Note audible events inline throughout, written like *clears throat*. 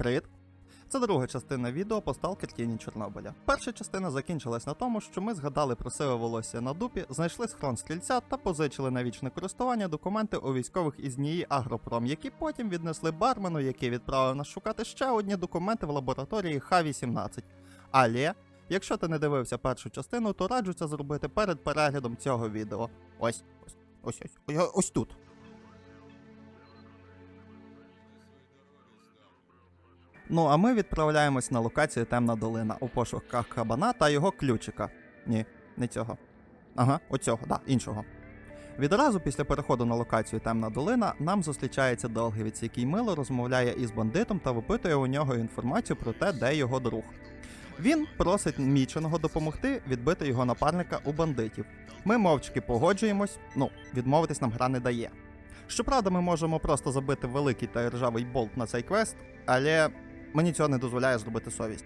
Привіт! Це друга частина відео по сталкер тіні Чорнобиля. Перша частина закінчилась на тому, що ми згадали про сиве волосся на дупі, знайшли схрон стрільця та позичили на вічне користування документи у військових із НІІ Агропром, які потім віднесли бармену, який відправив нас шукати ще одні документи в лабораторії Х-18. Але, якщо ти не дивився першу частину, то раджу це зробити перед переглядом цього відео. Ось, ось, ось, ось, ось, ось тут. Ну а ми відправляємось на локацію Темна долина у пошуках кабана та його ключика. Ні, не цього. Ага, оцього, да, іншого. Відразу після переходу на локацію Темна долина нам зустрічається Долгівець, який мило розмовляє із бандитом та випитує у нього інформацію про те, де його друг. Він просить міченого допомогти відбити його напарника у бандитів. Ми мовчки погоджуємось, ну, відмовитись нам гра не дає. Щоправда, ми можемо просто забити великий та ржавий болт на цей квест, але мені цього не дозволяє зробити совість.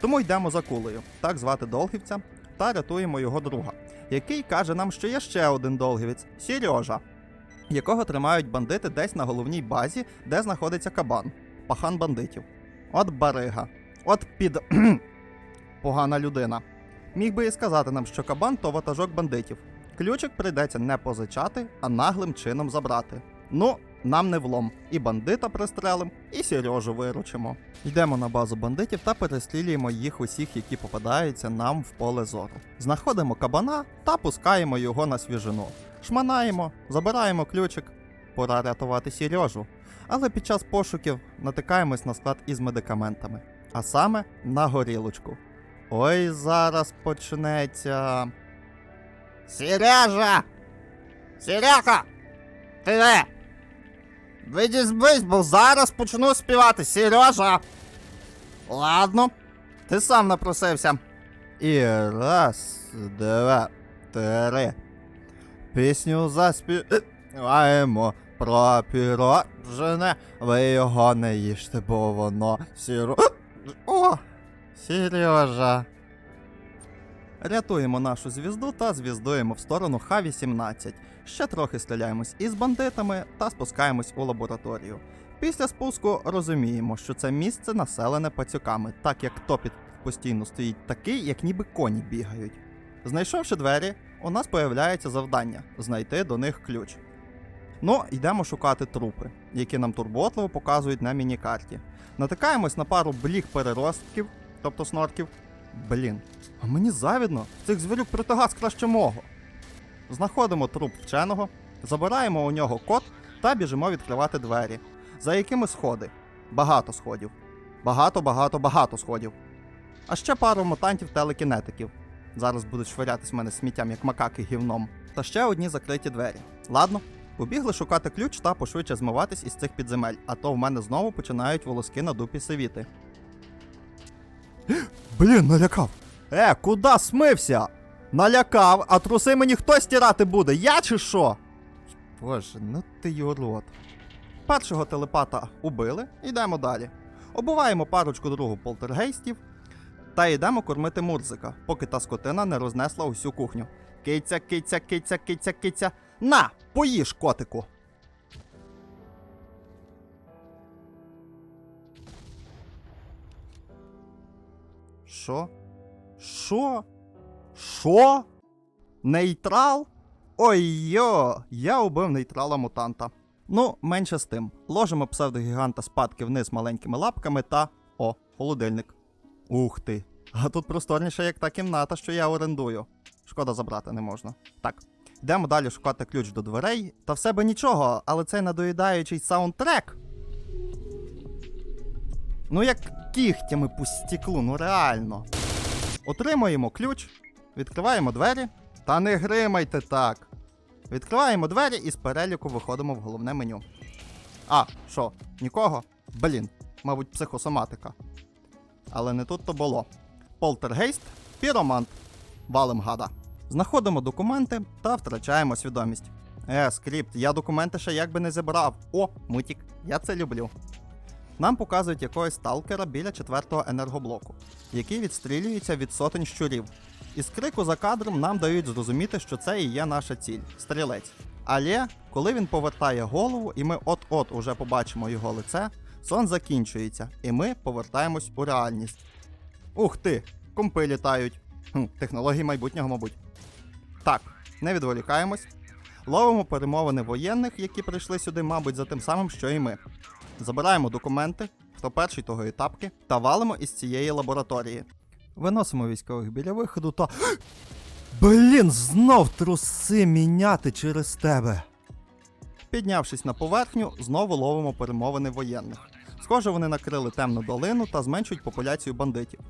Тому йдемо за кулею, так звати Долгівця, та рятуємо його друга, який каже нам, що є ще один долгівець Сережа, якого тримають бандити десь на головній базі, де знаходиться кабан, пахан бандитів. От барига, от під *clears throat* погана людина. Міг би і сказати нам, що кабан то ватажок бандитів. Ключик прийдеться не позичати, а наглим чином забрати. Ну, нам не влом. І бандита пристрелим, і Сережу виручимо. Йдемо на базу бандитів та перестрілюємо їх усіх, які попадаються нам в поле зору. Знаходимо кабана та пускаємо його на свіжину. Шманаємо, забираємо ключик. Пора рятувати Сережу. Але під час пошуків натикаємось на склад із медикаментами, а саме на горілочку. Ой, зараз почнеться. Сережа! Серега! Ти Відізбись, бо зараз почну співати, Сережа. Ладно, ти сам напросився. І раз, два, три. Пісню заспіваємо про пірожене. Ви його не їжте, бо воно сіро. О! Сережа. Рятуємо нашу звізду та звіздуємо в сторону Х-18. Ще трохи стріляємось із бандитами та спускаємось у лабораторію. Після спуску розуміємо, що це місце населене пацюками, так як топіт постійно стоїть такий, як ніби коні бігають. Знайшовши двері, у нас появляється завдання знайти до них ключ. Ну, йдемо шукати трупи, які нам турботливо показують на міні-карті. Натикаємось на пару блік переростків, тобто снорків. Блін, а мені завідно, цих звірюк протигаз краще мого. Знаходимо труп вченого, забираємо у нього код та біжимо відкривати двері. За якими сходи? Багато сходів. Багато, багато, багато сходів. А ще пару мутантів-телекінетиків. Зараз будуть швирятись мене сміттям, як макаки гівном. Та ще одні закриті двері. Ладно, побігли шукати ключ та пошвидше змиватись із цих підземель, а то в мене знову починають волоски на дупі сивіти. Блін, налякав. Е, куди смився? Налякав, а труси мені хто стирати буде? Я чи що? Боже, ну ти й урод. Першого телепата убили, йдемо далі. Обуваємо парочку другу полтергейстів та йдемо кормити Мурзика, поки та скотина не рознесла усю кухню. Киця, киця, киця, киця, киця. На, поїж, котику. Що? Що? Що? Нейтрал? Ой йо! Я убив нейтрала мутанта. Ну, менше з тим. Ложимо псевдогіганта спадки вниз маленькими лапками та. О, холодильник. Ух ти. А тут просторніше, як та кімната, що я орендую. Шкода забрати не можна. Так. Йдемо далі шукати ключ до дверей. Та в себе нічого, але цей надоїдаючий саундтрек. Ну як кігтями по стіклу, ну реально. Отримуємо ключ, відкриваємо двері. Та не гримайте так. Відкриваємо двері і з переліку виходимо в головне меню. А, що, нікого? Блін, мабуть, психосоматика. Але не тут то було. Полтергейст, піромант. Валим гада. Знаходимо документи та втрачаємо свідомість. Е, скрипт, я документи ще якби не забрав. О, мутік, я це люблю. Нам показують якогось сталкера біля четвертого енергоблоку, який відстрілюється від сотень щурів. Із крику за кадром нам дають зрозуміти, що це і є наша ціль стрілець. Але коли він повертає голову, і ми от-от уже побачимо його лице, Сон закінчується, і ми повертаємось у реальність. Ух ти! Компи літають. Хм, технології майбутнього, мабуть. Так, не відволікаємось. Ловимо перемовини воєнних, які прийшли сюди, мабуть, за тим самим, що і ми. Забираємо документи, хто перший, того і тапки, та валимо із цієї лабораторії. Виносимо військових біля виходу та. *gasps* Блін, знов труси міняти через тебе. Піднявшись на поверхню, знову ловимо перемовини воєнних. Схоже, вони накрили темну долину та зменшують популяцію бандитів.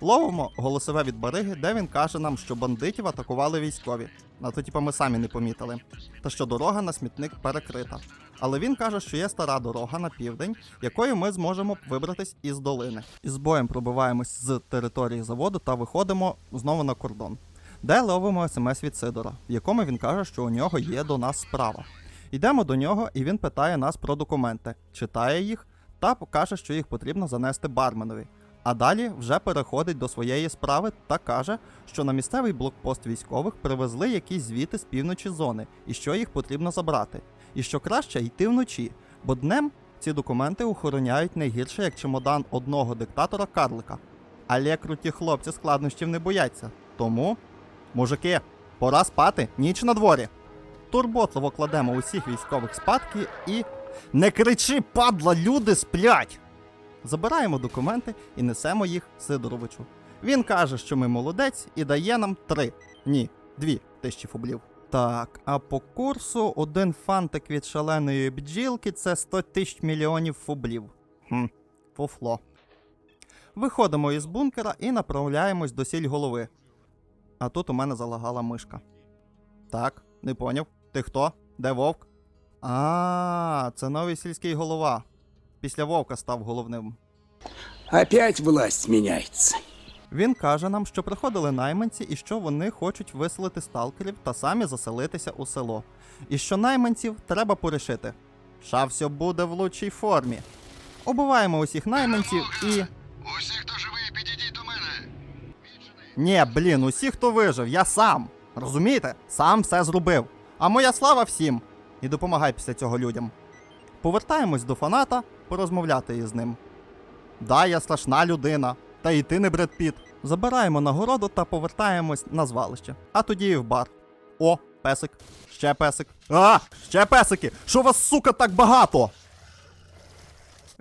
Ловимо голосове від бариги, де він каже нам, що бандитів атакували військові. А то типа ми самі не помітили. Та що дорога на смітник перекрита. Але він каже, що є стара дорога на південь, якою ми зможемо вибратись із долини. Із боєм пробиваємось з території заводу та виходимо знову на кордон, де ловимо смс від Сидора, в якому він каже, що у нього є до нас справа. Йдемо до нього, і він питає нас про документи, читає їх та каже, що їх потрібно занести барменові. А далі вже переходить до своєї справи та каже, що на місцевий блокпост військових привезли якісь звіти з півночі зони, і що їх потрібно забрати. І що краще йти вночі, бо днем ці документи охороняють не гірше, як чемодан одного диктатора Карлика. Але круті хлопці складнощів не бояться. Тому, мужики, пора спати, ніч на дворі. Турботливо кладемо усіх військових спадки і. Не кричи, падла, люди сплять! Забираємо документи і несемо їх Сидоровичу. Він каже, що ми молодець, і дає нам три, ні, дві тисячі фублів. Так, а по курсу один фантик від шаленої бджілки це 100 тисяч мільйонів фублів. Хм, фуфло. Виходимо із бункера і направляємось до сіль голови. А тут у мене залагала мишка. Так, не поняв. Ти хто? Де вовк? А, це новий сільський голова. Після вовка став головним. Опять власть меняется. Він каже нам, що приходили найманці і що вони хочуть виселити сталкерів та самі заселитися у село. І що найманців треба порішити. Ша все буде в лучшій формі. Убиваємо усіх найманців і. Усі, хто живий, підійдіть до мене. Ні, блін, усі, хто вижив, я сам. Розумієте? Сам все зробив. А моя слава всім. І допомагай після цього людям. Повертаємось до фаната, порозмовляти із ним. Да, я страшна людина, та й ти не Бред Піт. Забираємо нагороду та повертаємось на звалище. А тоді і в бар. О, песик, ще песик. А, ще песики! Що вас, сука, так багато?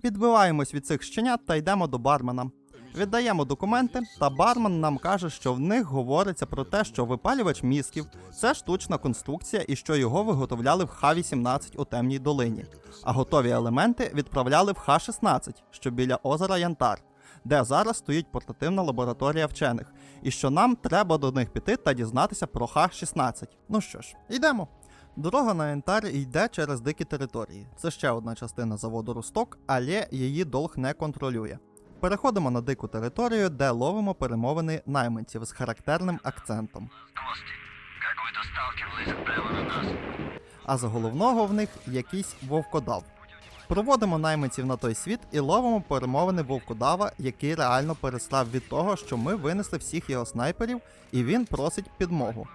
Відбиваємось від цих щенят та йдемо до бармена. Віддаємо документи, та бармен нам каже, що в них говориться про те, що випалювач мізків це штучна конструкція і що його виготовляли в Х-18 у темній долині, а готові елементи відправляли в Х-16, що біля озера Янтар, де зараз стоїть портативна лабораторія вчених, і що нам треба до них піти та дізнатися про Х-16. Ну що ж, йдемо. Дорога на Янтар йде через дикі території. Це ще одна частина заводу Росток, але її долг не контролює. Переходимо на дику територію, де ловимо перемовини найманців з характерним акцентом. А за головного в них якийсь вовкодав. Проводимо найманців на той світ і ловимо перемовини вовкодава, який реально перестав від того, що ми винесли всіх його снайперів, і він просить підмогу.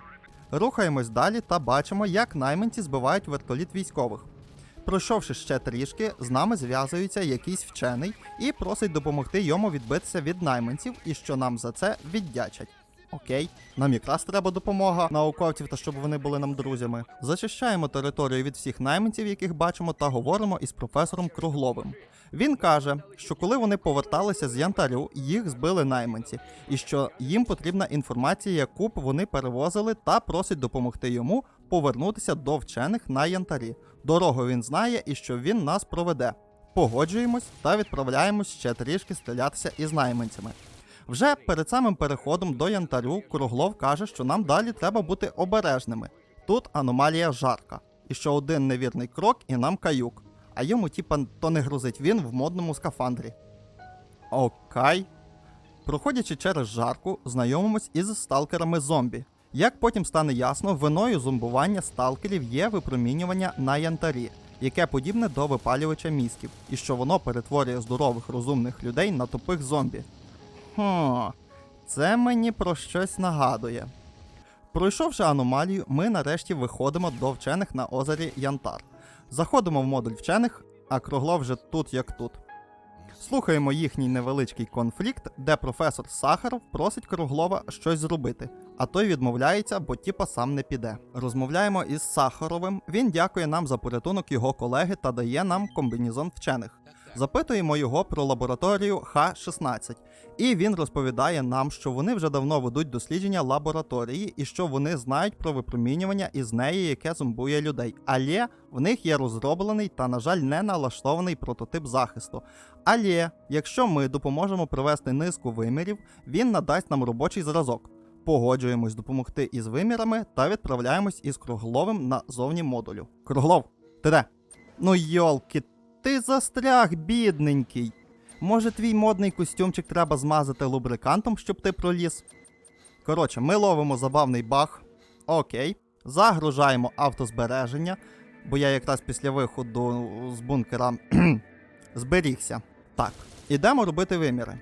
Рухаємось далі та бачимо, як найманці збивають вертоліт військових. Пройшовши ще трішки, з нами зв'язується якийсь вчений і просить допомогти йому відбитися від найманців, і що нам за це віддячать. Окей, нам якраз треба допомога науковців та щоб вони були нам друзями. Зачищаємо територію від всіх найманців, яких бачимо, та говоримо із професором Кругловим. Він каже, що коли вони поверталися з янтарю, їх збили найманці, і що їм потрібна інформація, яку б вони перевозили, та просить допомогти йому повернутися до вчених на янтарі. Дорогу він знає і що він нас проведе. Погоджуємось та відправляємось ще трішки стрілятися із найманцями. Вже перед самим переходом до янтарю Круглов каже, що нам далі треба бути обережними. Тут аномалія жарка, і що один невірний крок і нам каюк. А йому, типа, то не грузить він в модному скафандрі. Окей. Проходячи через жарку, знайомимось із сталкерами зомбі. Як потім стане ясно, виною зомбування сталкерів є випромінювання на янтарі, яке подібне до випалювача мізків, і що воно перетворює здорових розумних людей на тупих зомбі. Хм, це мені про щось нагадує. Пройшовши аномалію, ми нарешті виходимо до вчених на озері Янтар. Заходимо в модуль вчених, а кругло вже тут як тут. Слухаємо їхній невеличкий конфлікт, де професор Сахаров просить Круглова щось зробити, а той відмовляється, бо тіпа сам не піде. Розмовляємо із Сахаровим. Він дякує нам за порятунок його колеги та дає нам комбінізон вчених. Запитуємо його про лабораторію Х-16, і він розповідає нам, що вони вже давно ведуть дослідження лабораторії і що вони знають про випромінювання із неї, яке зомбує людей. Але в них є розроблений та, на жаль, не налаштований прототип захисту. Але якщо ми допоможемо провести низку вимірів, він надасть нам робочий зразок. Погоджуємось допомогти із вимірами та відправляємось із Кругловим на зовні модулю. Круглов, ти де? Ну йолки, ти застряг, бідненький. Може, твій модний костюмчик треба змазати лубрикантом, щоб ти проліз? Коротше, ми ловимо забавний баг. Окей. Загружаємо автозбереження, бо я якраз після виходу з бункера *clears throat* зберігся. Так, ідемо робити виміри.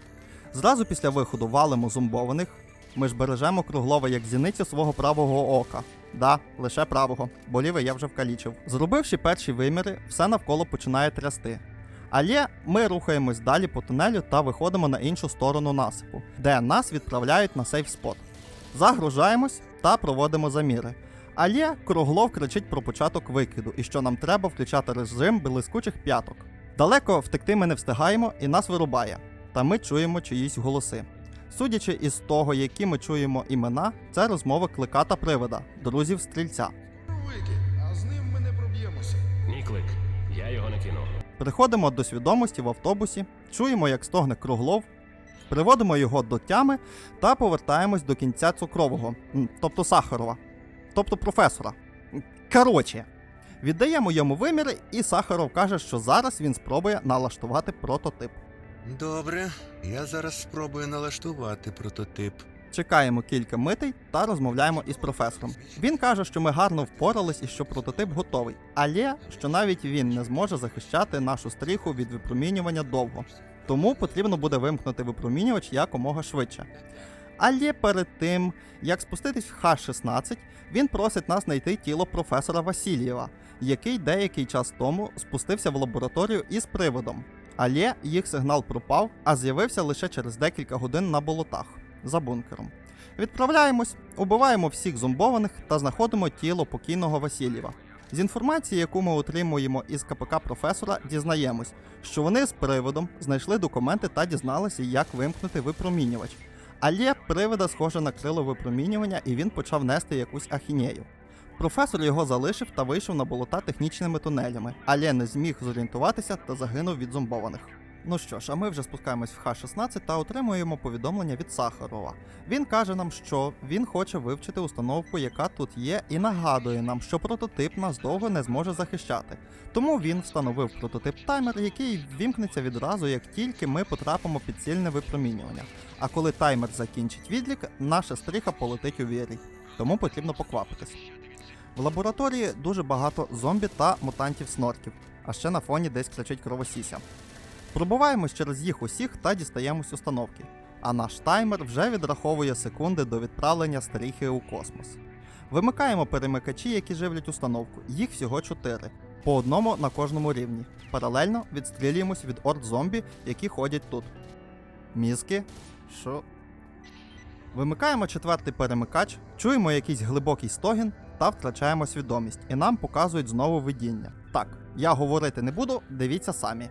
Зразу після виходу валимо зомбованих. Ми ж бережемо круглова як зіницю свого правого ока. Да, лише правого, бо лівий я вже вкалічив. Зробивши перші виміри, все навколо починає трясти. Але ми рухаємось далі по тунелю та виходимо на іншу сторону насипу, де нас відправляють на сейф спот. Загружаємось та проводимо заміри. Але Круглов кричить про початок викиду і що нам треба включати режим блискучих п'яток. Далеко втекти ми не встигаємо і нас вирубає, та ми чуємо чиїсь голоси. Судячи із того, які ми чуємо імена, це розмова кликата привида, друзів стрільця. А з ним ми не проб'ємося. Мій клик. Я його не кину. Приходимо до свідомості в автобусі, чуємо, як стогне круглов, приводимо його до тями та повертаємось до кінця цукрового, тобто Сахарова, тобто професора. М, Коротше, віддаємо йому виміри, і Сахаров каже, що зараз він спробує налаштувати прототип. Добре, я зараз спробую налаштувати прототип. Чекаємо кілька митей та розмовляємо із професором. Він каже, що ми гарно впорались і що прототип готовий, але що навіть він не зможе захищати нашу стріху від випромінювання довго. Тому потрібно буде вимкнути випромінювач якомога швидше. Але перед тим, як спуститись в Х-16, він просить нас знайти тіло професора Васильєва, який деякий час тому спустився в лабораторію із приводом. Але їх сигнал пропав, а з'явився лише через декілька годин на болотах за бункером. Відправляємось, убиваємо всіх зомбованих та знаходимо тіло покійного Васильєва. З інформації, яку ми отримуємо із КПК професора, дізнаємось, що вони з приводом знайшли документи та дізналися, як вимкнути випромінювач. Але привида схоже накрило випромінювання, і він почав нести якусь ахінею. Професор його залишив та вийшов на болота технічними тунелями, але не зміг зорієнтуватися та загинув від зомбованих. Ну що ж, а ми вже спускаємось в Х-16 та отримуємо повідомлення від Сахарова. Він каже нам, що він хоче вивчити установку, яка тут є, і нагадує нам, що прототип нас довго не зможе захищати. Тому він встановив прототип таймер, який вімкнеться відразу, як тільки ми потрапимо під сильне випромінювання. А коли таймер закінчить відлік, наша стріха полетить у вірі. Тому потрібно поквапитись. В лабораторії дуже багато зомбі та мутантів снорків, а ще на фоні десь кричить кровосіся. Пробуваємось через їх усіх та дістаємось установки. А наш таймер вже відраховує секунди до відправлення стріхи у космос. Вимикаємо перемикачі, які живлять установку. Їх всього 4, по одному на кожному рівні. Паралельно відстрілюємось від орд зомбі, які ходять тут. Мізки. Що? Вимикаємо четвертий перемикач, чуємо якийсь глибокий стогін та втрачаємо свідомість, і нам показують знову видіння. Так, я говорити не буду, дивіться самі.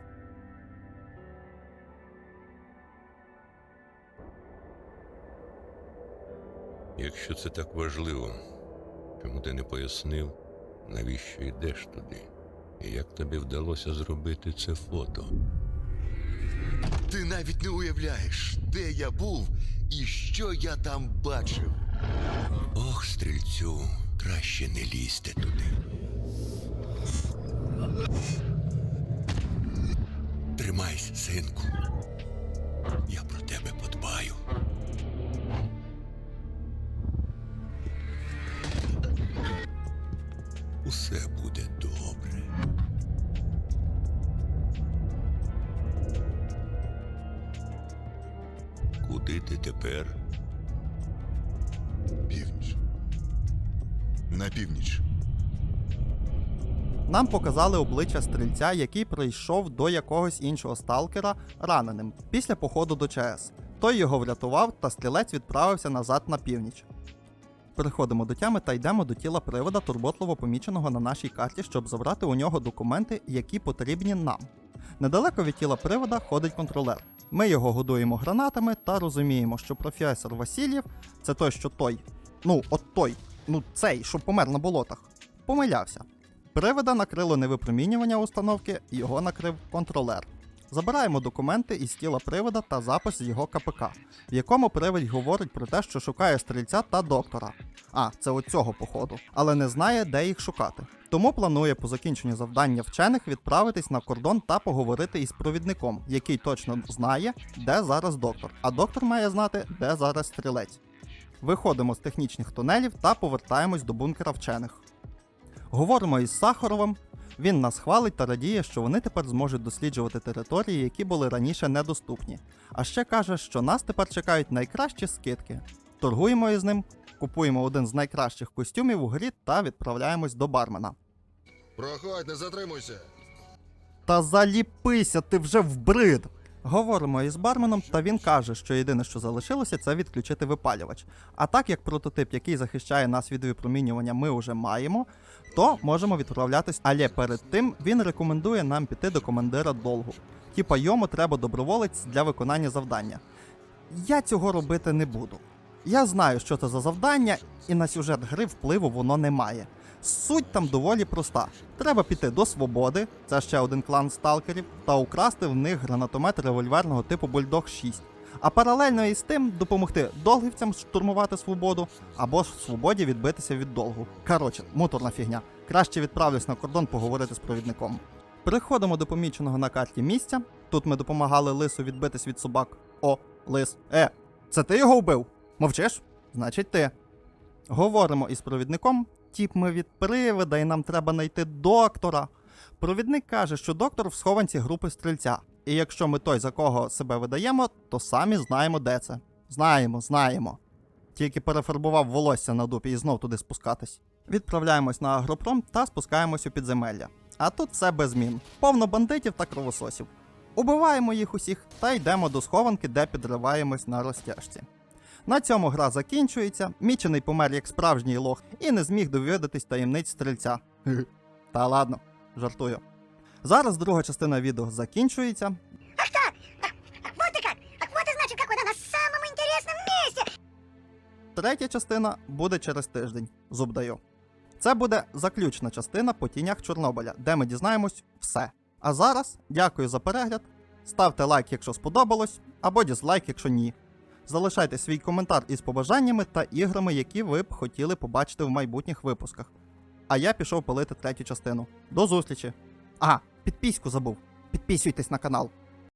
Якщо це так важливо, чому ти не пояснив, навіщо йдеш туди? І як тобі вдалося зробити це фото? Ти навіть не уявляєш, де я був і що я там бачив. Ох, стрільцю, краще не лізьте туди. Тримайся, синку. Я про тебе На північ. нам показали обличчя стрільця, який прийшов до якогось іншого сталкера раненим після походу до ЧС. Той його врятував, та стрілець відправився назад на північ. Переходимо до тями та йдемо до тіла привода, турботливо поміченого на нашій карті, щоб забрати у нього документи, які потрібні нам. Недалеко від тіла привода ходить контролер. Ми його годуємо гранатами та розуміємо, що професор Васильєв це той, що той. Ну, от той, ну цей, що помер на болотах. Помилявся. Привода накрило не випромінювання установки, його накрив контролер. Забираємо документи із тіла привода та запис з його КПК, в якому привид говорить про те, що шукає стрільця та доктора. А, це от цього походу, але не знає, де їх шукати. Тому планує по закінченню завдання вчених відправитись на кордон та поговорити із провідником, який точно знає, де зараз доктор, а доктор має знати, де зараз стрілець. Виходимо з технічних тунелів та повертаємось до бункера вчених. Говоримо із Сахаровим. Він нас хвалить та радіє, що вони тепер зможуть досліджувати території, які були раніше недоступні. А ще каже, що нас тепер чекають найкращі скидки. Торгуємо із ним, купуємо один з найкращих костюмів у грі та відправляємось до бармена. Проходь, не затримуйся. Та заліпися, ти вже вбрид. Говоримо із барменом, та він каже, що єдине, що залишилося, це відключити випалювач. А так як прототип, який захищає нас від випромінювання, ми вже маємо, то можемо відправлятись. Але перед тим він рекомендує нам піти до командира долгу. Типа йому треба доброволець для виконання завдання. Я цього робити не буду. Я знаю, що це за завдання, і на сюжет гри впливу воно не має. Суть там доволі проста. Треба піти до свободи, це ще один клан сталкерів, та украсти в них гранатомет револьверного типу Бульдог 6. А паралельно із тим допомогти долгівцям штурмувати свободу або ж свободі відбитися від долгу. Коротше, муторна фігня. Краще відправлюсь на кордон поговорити з провідником. Переходимо до поміченого на карті місця. Тут ми допомагали лису відбитись від собак. О, лис. Е, це ти його вбив? Мовчиш? Значить ти. Говоримо із провідником. Тіп ми від привида, і нам треба знайти доктора. Провідник каже, що доктор в схованці групи стрільця. І якщо ми той, за кого себе видаємо, то самі знаємо, де це. Знаємо, знаємо. Тільки перефарбував волосся на дупі і знов туди спускатись. Відправляємось на агропром та спускаємось у підземелля. А тут все без змін. Повно бандитів та кровососів. Убиваємо їх усіх та йдемо до схованки, де підриваємось на розтяжці. На цьому гра закінчується. Мічений помер як справжній лох і не зміг довідатись таємниць стрільця. *laughs* Та ладно, жартую. Зараз друга частина відео закінчується. Вот и как! Ах, вот и значит, как она на самом интересном месте! Третя частина буде через тиждень. Зуб даю. Це буде заключна частина по тінях Чорнобиля, де ми дізнаємось все. А зараз дякую за перегляд. Ставте лайк, якщо сподобалось, або дізлайк, якщо ні. Залишайте свій коментар із побажаннями та іграми, які ви б хотіли побачити в майбутніх випусках. А я пішов пилити третю частину. До зустрічі! А, підписку забув. Підписуйтесь на канал.